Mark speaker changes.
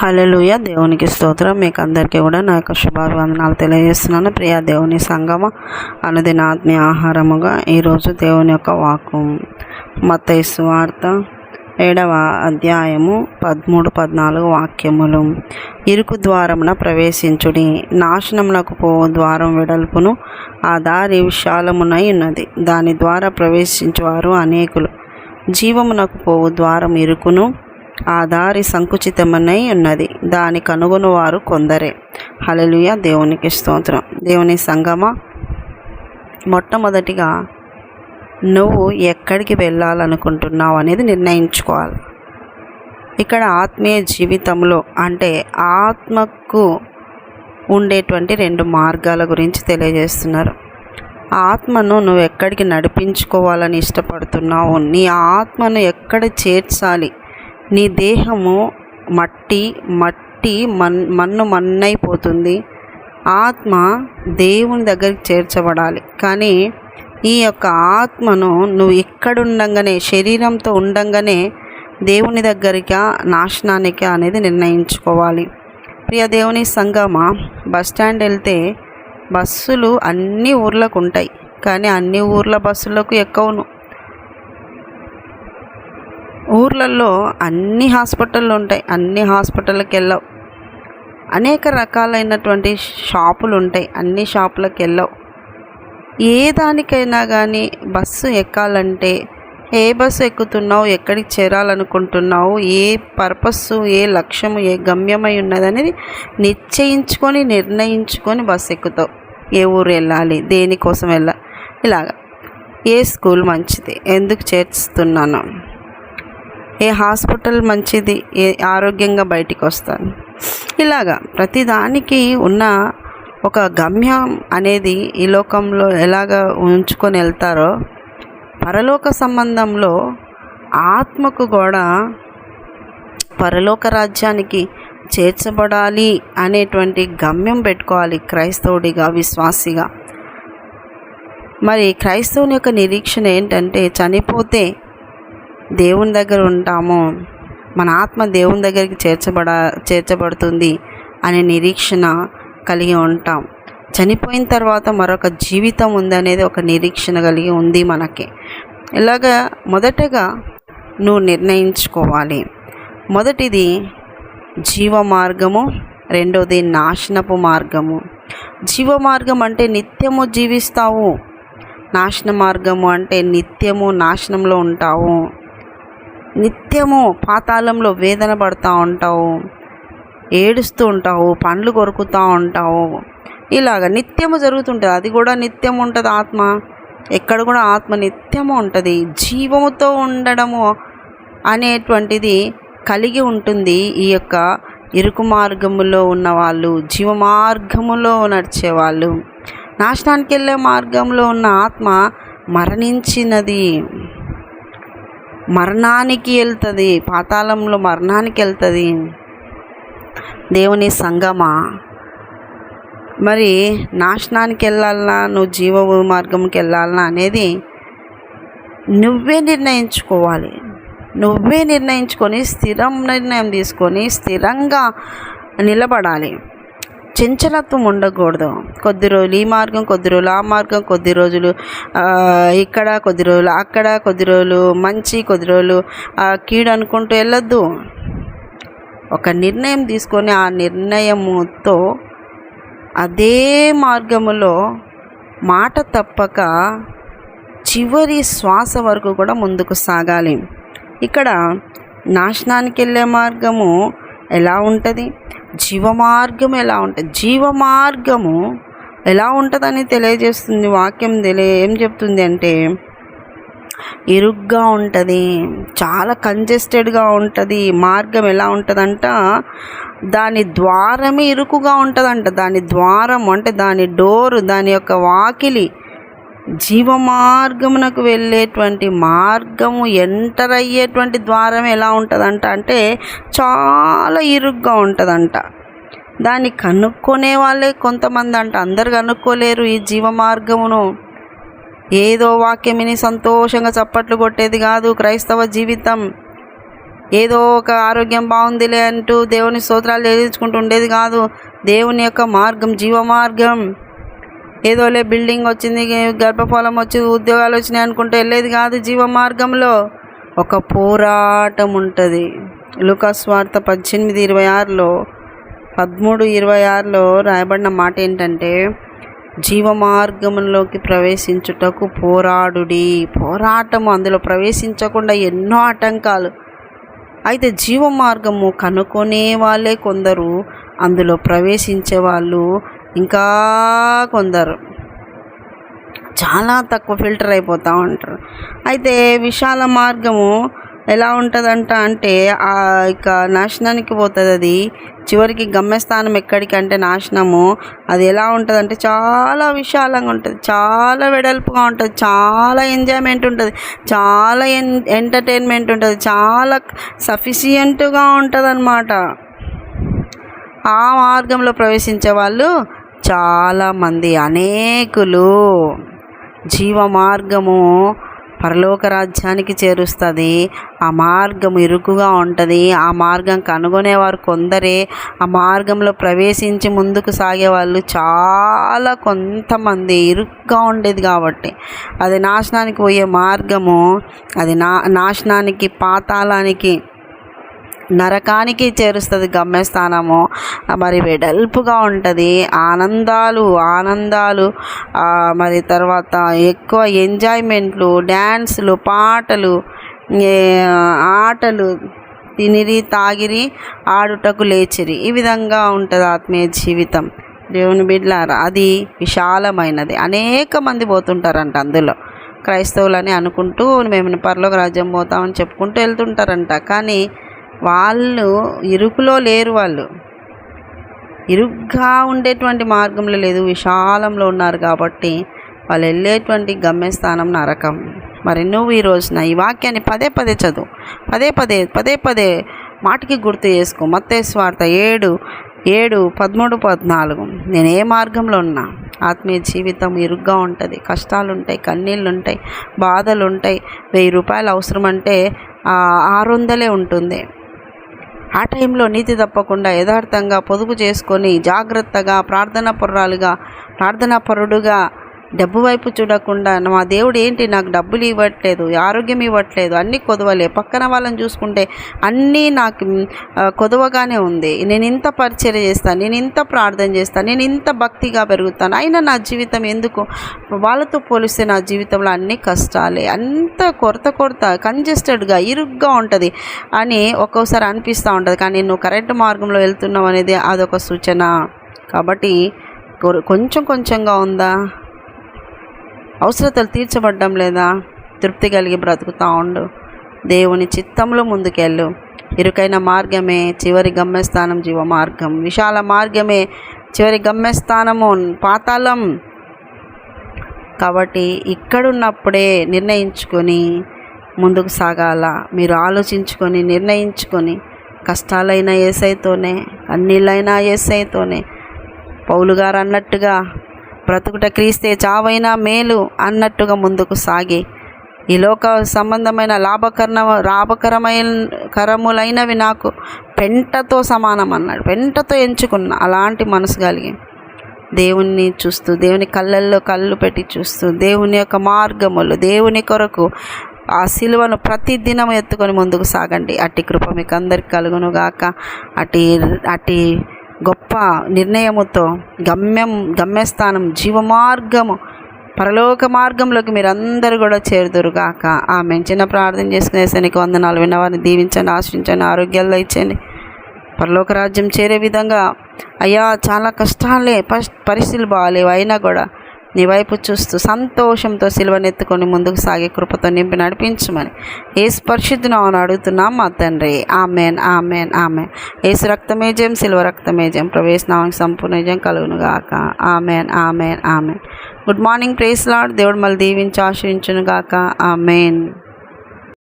Speaker 1: హలలుయ దేవునికి స్తోత్రం. మీకు అందరికీ కూడా నా యొక్క శుభాభివందనాలు తెలియజేస్తున్నాను. ప్రియా దేవుని సంగమ అనుదిన ఆత్మీయ ఆహారముగా ఈరోజు దేవుని యొక్క వాక్యం మత వార్త ఏడవ అధ్యాయము పదమూడు పద్నాలుగు వాక్యములు. ఇరుకు ద్వారమున ప్రవేశించుడి. నాశనమునకు పోవు ద్వారం వెడల్పును. ఆ దారి విశాలమునై ఉన్నది. దాని ద్వారా ప్రవేశించువారు అనేకులు. జీవమునకు పోవు ద్వారం ఇరుకును. ఆ దారి సంకుచితమనై ఉన్నది. దాని కనుగొను వారు కొందరే. హలలుయ దేవునికి స్తోత్రం. దేవుని సంగమ? మొట్టమొదటిగా నువ్వు ఎక్కడికి వెళ్ళాలనుకుంటున్నావు అనేది నిర్ణయించుకోవాలి. ఇక్కడ ఆత్మీయ జీవితంలో అంటే ఆత్మకు ఉండేటువంటి రెండు మార్గాల గురించి తెలియజేస్తున్నారు. ఆత్మను నువ్వు ఎక్కడికి నడిపించుకోవాలని ఇష్టపడుతున్నావు? నీ ఆత్మను ఎక్కడ చేర్చాలి? నీ దేహము మట్టి మట్టి మన్ మన్ను మన్నైపోతుంది. ఆత్మ దేవుని దగ్గరికి చేర్చబడాలి. కానీ ఈ యొక్క ఆత్మను నువ్వు ఎక్కడుండగానే శరీరంతో ఉండంగానే దేవుని దగ్గరికా నాశనానికి అనేది నిర్ణయించుకోవాలి. ప్రియ దేవుని సంగమ బస్ స్టాండ్ వెళ్తే బస్సులు అన్ని ఊర్లకు ఉంటాయి. కానీ అన్ని ఊర్ల బస్సులకు ఎక్కవును? ఊర్లలో అన్ని హాస్పిటళ్ళు ఉంటాయి అన్ని హాస్పిటల్కి వెళ్ళవు. అనేక రకాలైనటువంటి షాపులు ఉంటాయి అన్ని షాపులకు వెళ్ళవు. ఏ దానికైనా కానీ బస్సు ఎక్కాలంటే ఏ బస్సు ఎక్కుతున్నావు ఎక్కడికి చేరాలనుకుంటున్నావు ఏ పర్పస్ ఏ లక్ష్యము ఏ గమ్యమై ఉన్నదనేది నిశ్చయించుకొని నిర్ణయించుకొని బస్సు ఎక్కుతావు. ఏ ఊరు వెళ్ళాలి దేనికోసం వెళ్ళాలి ఇలాగా. ఏ స్కూల్ మంచిది ఎందుకు చేర్చుతున్నాను? ఏ హాస్పిటల్ మంచిది ఏ ఆరోగ్యంగా బయటికి వస్తాను. ఇలాగా ప్రతిదానికి ఉన్న ఒక గమ్యం అనేది ఈ లోకంలో ఎలాగ ఉంచుకొని వెళ్తారో పరలోక సంబంధంలో ఆత్మకు కూడా పరలోక రాజ్యానికి చేర్చబడాలి అనేటువంటి గమ్యం పెట్టుకోవాలి క్రైస్తవుడిగా విశ్వాసిగా. మరి క్రైస్తవుని యొక్క నిరీక్షణ ఏంటంటే చనిపోతే దేవుని దగ్గర ఉంటాము. మన ఆత్మ దేవుని దగ్గరికి చేర్చబడ చేర్చబడుతుంది అనే నిరీక్షణ కలిగి ఉంటాం. చనిపోయిన తర్వాత మరొక జీవితం ఉందనేది ఒక నిరీక్షణ కలిగి ఉంది మనకి. ఇలాగా మొదటగా నువ్వు నిర్ణయించుకోవాలి. మొదటిది జీవ మార్గము రెండోది నాశనపు మార్గము. జీవ మార్గం అంటే నిత్యము జీవిస్తావు. నాశన మార్గము అంటే నిత్యము నాశనంలో ఉంటావు. నిత్యము పాతాళంలో వేదన పడుతూ ఉంటావు ఏడుస్తూ ఉంటావు పండ్లు కొరుకుతూ ఉంటావు. ఇలాగ నిత్యము జరుగుతుంటుంది. అది కూడా నిత్యం ఉంటుంది ఆత్మ. ఎక్కడ కూడా ఆత్మ నిత్యము ఉంటుంది. జీవముతో ఉండడము అనేటువంటిది కలిగి ఉంటుంది ఈ యొక్క ఇరుకు మార్గములో ఉన్నవాళ్ళు జీవ మార్గములో నడిచేవాళ్ళు. నాశనానికి వెళ్ళే మార్గంలో ఉన్న ఆత్మ మరణించినది. మరణానికి వెళ్తుంది. పాతాళంలో మరణానికి వెళ్తుంది. దేవుని సంగమా? మరి నాశనానికి వెళ్ళాలనా నువ్వు జీవ మార్గంకి వెళ్ళాలనా అనేది నువ్వే నిర్ణయించుకోవాలి. నువ్వే నిర్ణయించుకొని స్థిరం నిర్ణయం తీసుకొని స్థిరంగా నిలబడాలి. చంచలత్వం ఉండకూడదు. కొద్ది రోజులు ఈ మార్గం కొద్ది రోజులు ఆ మార్గం కొద్ది రోజులు ఇక్కడ కొద్ది రోజులు అక్కడ కొద్ది రోజులు మంచి కొద్ది రోజులు కీడు అనుకుంటూ వెళ్ళొద్దు. ఒక నిర్ణయం తీసుకొని ఆ నిర్ణయముతో అదే మార్గములో మాట తప్పక చివరి శ్వాస వరకు కూడా ముందుకు సాగాలి. ఇక్కడ నాశనానికి వెళ్ళే మార్గము ఎలా ఉంటుంది? జీవమార్గం ఎలా ఉంటుంది జీవమార్గము ఎలా ఉంటుందని తెలియజేస్తుంది వాక్యం తెలియ ఏం చెప్తుంది అంటే ఇరుగ్గా ఉంటుంది చాలా కంజెస్టెడ్గా ఉంటుంది మార్గం ఎలా ఉంటుందంట దాని ద్వారమే ఇరుకుగా ఉంటుందంట దాని ద్వారం అంటే దాని డోరు దాని యొక్క వాకిలి జీవ మార్గమునకు వెళ్ళేటువంటి మార్గము ఎంటర్ అయ్యేటువంటి ద్వారం ఎలా ఉంటుందంట అంటే చాలా ఇరుగ్గా ఉంటుందంట. దాన్ని కనుక్కొనే వాళ్ళే కొంతమంది అంట అందరు కనుక్కోలేరు ఈ జీవ మార్గమును ఏదో వాక్యమిని సంతోషంగా చప్పట్లు కొట్టేది కాదు క్రైస్తవ జీవితం. ఏదో ఒక ఆరోగ్యం బాగుందిలే అంటూ దేవుని స్తోత్రాలు చేయించుకుంటూ ఉండేది కాదు. దేవుని యొక్క మార్గం జీవ మార్గం ఏదోలే బిల్డింగ్ వచ్చింది గర్భఫలం వచ్చింది ఉద్యోగాలు వచ్చినాయి అనుకుంటే వెళ్ళేది కాదు జీవ మార్గంలో ఒక పోరాటం ఉంటుంది. లుకాస్ వార్త పద్దెనిమిది ఇరవై ఆరులో పదమూడు ఇరవై ఆరులో రాయబడిన మాట ఏంటంటే జీవ మార్గంలోకి ప్రవేశించుటకు పోరాడుడి. పోరాటము అందులో ప్రవేశించకుండా ఎన్నో ఆటంకాలు. అయితే జీవ మార్గము కనుక్కునే వాళ్ళే కొందరు అందులో ప్రవేశించే వాళ్ళు ఇంకా కొందరు చాలా తక్కువ ఫిల్టర్ అయిపోతూ ఉంటారు. అయితే విశాల మార్గము ఎలా ఉంటుందంట అంటే ఆ ఇక నాశనానికి పోతుంది అది. చివరికి గమ్యస్థానం ఎక్కడికంటే నాశనము. అది ఎలా ఉంటుంది అంటే చాలా విశాలంగా ఉంటుంది. చాలా వెడల్పుగా ఉంటుంది. చాలా ఎంజాయ్మెంట్ ఉంటుంది. చాలా ఎన్ ఎంటర్టైన్మెంట్ ఉంటుంది. చాలా సఫిషియంట్గా ఉంటుంది అన్నమాట ఆ మార్గంలో ప్రవేశించే వాళ్ళు చాలామంది అనేకులు జీవ మార్గము పరలోక రాజ్యానికి చేరుస్తుంది. ఆ మార్గం ఇరుకుగా ఉంటుంది. ఆ మార్గం కనుగొనేవారు కొందరే. ఆ మార్గంలో ప్రవేశించి ముందుకు సాగే వాళ్ళు చాలా కొంతమంది ఇరుగ్గా ఉండేది కాబట్టి. అది నాశనానికి పోయే మార్గము అది నా నాశనానికి పాతాళానికి నరకానికి చేరుస్తుంది గమ్యస్థానము. మరి వెడల్పుగా ఉంటుంది. ఆనందాలు ఆనందాలు. మరి తర్వాత ఎక్కువ ఎంజాయ్మెంట్లు డ్యాన్సులు పాటలు ఆటలు. తినిరి తాగిరి ఆడుటకు లేచిరి. ఈ విధంగా ఉంటుంది ఆత్మీయ జీవితం. దేవుని బిడ్లారా అది విశాలమైనది. అనేక మంది పోతుంటారంట అందులో. క్రైస్తవులని అనుకుంటూ మేము పర్లోక రాజ్యం పోతామని చెప్పుకుంటూ వెళ్తుంటారంట. కానీ వాళ్ళు ఇరుకులో లేరు వాళ్ళు. ఇరుగ్గా ఉండేటువంటి మార్గంలో లేదు విశాలంలో ఉన్నారు కాబట్టి వాళ్ళు వెళ్ళేటువంటి గమ్యస్థానం నరకం. మరి నువ్వు ఈ రోజున ఈ వాక్యాన్ని పదే పదే చదువు. పదే పదే పదే పదే మాటికి గుర్తు చేసుకో. మత్తే స్వార్థ ఏడు ఏడు పదమూడు పద్నాలుగు. నేను ఏ మార్గంలో ఉన్నా ఆత్మీయ జీవితం ఇరుగ్గా ఉంటుంది. కష్టాలు ఉంటాయి కన్నీళ్ళు ఉంటాయి బాధలు ఉంటాయి వెయ్యి రూపాయలు అవసరం అంటే ఆరు వందలే ఉంటుంది. ఆ టైంలో నీతి తప్పకుండా యథార్థంగా పొదుపు చేసుకొని జాగ్రత్తగా ప్రార్థన పొర్రాలుగా ప్రార్థనా పరుడుగా డబ్బు వైపు చూడకుండా మా దేవుడు ఏంటి? నాకు డబ్బులు ఇవ్వట్లేదు ఆరోగ్యం ఇవ్వట్లేదు అన్నీ కొదవలే. పక్కన వాళ్ళని చూసుకుంటే అన్నీ నాకు కొదవగానే ఉంది. నేను ఇంత పరిచయం చేస్తాను నేను ఇంత ప్రార్థన చేస్తాను నేను ఇంత భక్తిగా పెరుగుతాను. అయినా నా జీవితం ఎందుకు? వాళ్ళతో పోలిస్తే నా జీవితంలో అన్ని కష్టాలే. అంత కొరత కొరత కంజెస్టెడ్గా ఇరుగ్గా ఉంటుంది అని ఒక్కోసారి అనిపిస్తూ ఉంటుంది. కానీ నువ్వు కరెక్ట్ మార్గంలో వెళ్తున్నావు అనేది అదొక సూచన. కాబట్టి కొంచెం కొంచెంగా ఉందా? అవసరతలు తీర్చబడ్డం లేదా తృప్తి కలిగి బ్రతుకుతా ఉండు. దేవుని చిత్తంలో ముందుకెళ్ళు. ఇరుకైన మార్గమే చివరి గమ్యస్థానం జీవ మార్గం. విశాల మార్గమే చివరి గమ్యస్థానము పాతాళం. కాబట్టి ఇక్కడున్నప్పుడే నిర్ణయించుకొని ముందుకు సాగాల. మీరు ఆలోచించుకొని నిర్ణయించుకొని కష్టాలైనా ఏసైతోనే అన్నిళ్ళైనా ఏసైతోనే పౌలు గారు అన్నట్టుగా బ్రతుకుట క్రీస్తే చావైనా మేలు అన్నట్టుగా ముందుకు సాగి. ఈ లోక సంబంధమైన లాభకరణ లాభకరమైన కరములైనవి నాకు పెంటతో సమానం అన్నాడు. పెంటతో ఎంచుకున్న అలాంటి మనసు కలిగి దేవుణ్ణి చూస్తూ దేవుని కళ్ళల్లో కళ్ళు పెట్టి చూస్తూ దేవుని యొక్క మార్గములు దేవుని కొరకు ఆ సిలువను ప్రతిదినం ఎత్తుకొని ముందుకు సాగండి. అట్టి కృప మీకు అందరికి కలుగునుగాక. అటు అటు గొప్ప నిర్ణయముతో గమ్యం గమ్యస్థానం జీవమార్గము పరలోక మార్గంలోకి మీరందరూ కూడా చేరుదురుగాక ఆమె చిన్న ప్రార్థన చేసుకునే శనికి వందనాలు. విన్నవారిని దీవించండి ఆశించండి ఆరోగ్యాల్లో ఇచ్చండి పరలోక రాజ్యం చేరే విధంగా అయ్యా చాలా కష్టాలే పరిస్థితులు బాగాలేవు. అయినా కూడా నీ వైపు చూస్తూ సంతోషంతో సిలువనెత్తుకొని ముందుకు సాగే కృపతో నింపి నడిపించమని. ఏసు పరిశుద్ధును అడుగుతున్నాం మా తండ్రి. Amen amen amen. ఏసు రక్తమేజం సిల్వ రక్తమేజం ప్రవేశనామానికి సంపూర్ణ జం కలుగును గాక amen amen amen. Good morning praise Lord దేవుడు మళ్ళీ దీవించి ఆశ్రయించునుగాక. ఆమెన్.